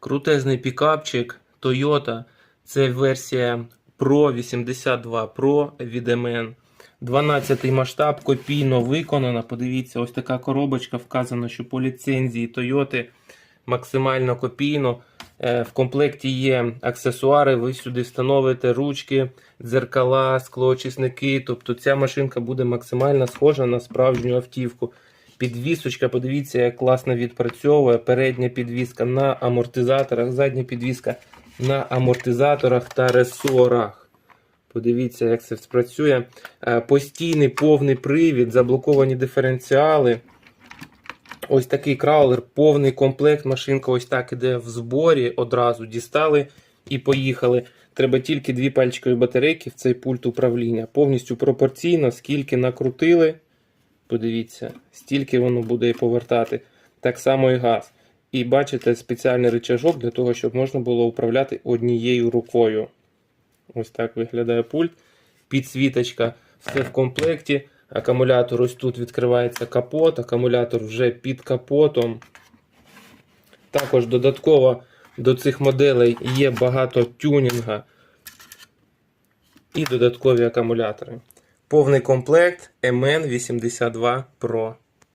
Крутезний пікапчик Toyota. Це версія Pro 82 Pro від MN. 12 масштаб копійно виконана. Подивіться, ось така коробочка вказано, що по ліцензії Toyota максимально копійно. Е, В комплекті є аксесуари, ви сюди встановите ручки, дзеркала, склоочисники. Тобто ця машинка буде максимально схожа на справжню автівку. Підвісочка, подивіться, як класно відпрацьовує. Передня підвіска на амортизаторах, задня підвіска на амортизаторах та ресорах. Подивіться, як це спрацює. Е, Постійний повний привід, заблоковані диференціали. Ось такий краулер, повний комплект. Машинка ось так іде в зборі. Одразу дістали і поїхали. Треба тільки дві пальчикові батарейки в цей пульт управління. Повністю пропорційно, скільки накрутили. Подивіться, стільки воно буде повертати. Так само і газ. І бачите спеціальний рычажок для того, щоб можна було управляти однією рукою. Ось так виглядає пульт. Підсвіточка, все в комплекті. Акумулятор ось тут відкривається капот, акумулятор вже під капотом. Також додатково до цих моделей є багато тюнінга і додаткові акумулятори. Повний комплект MN82 Pro.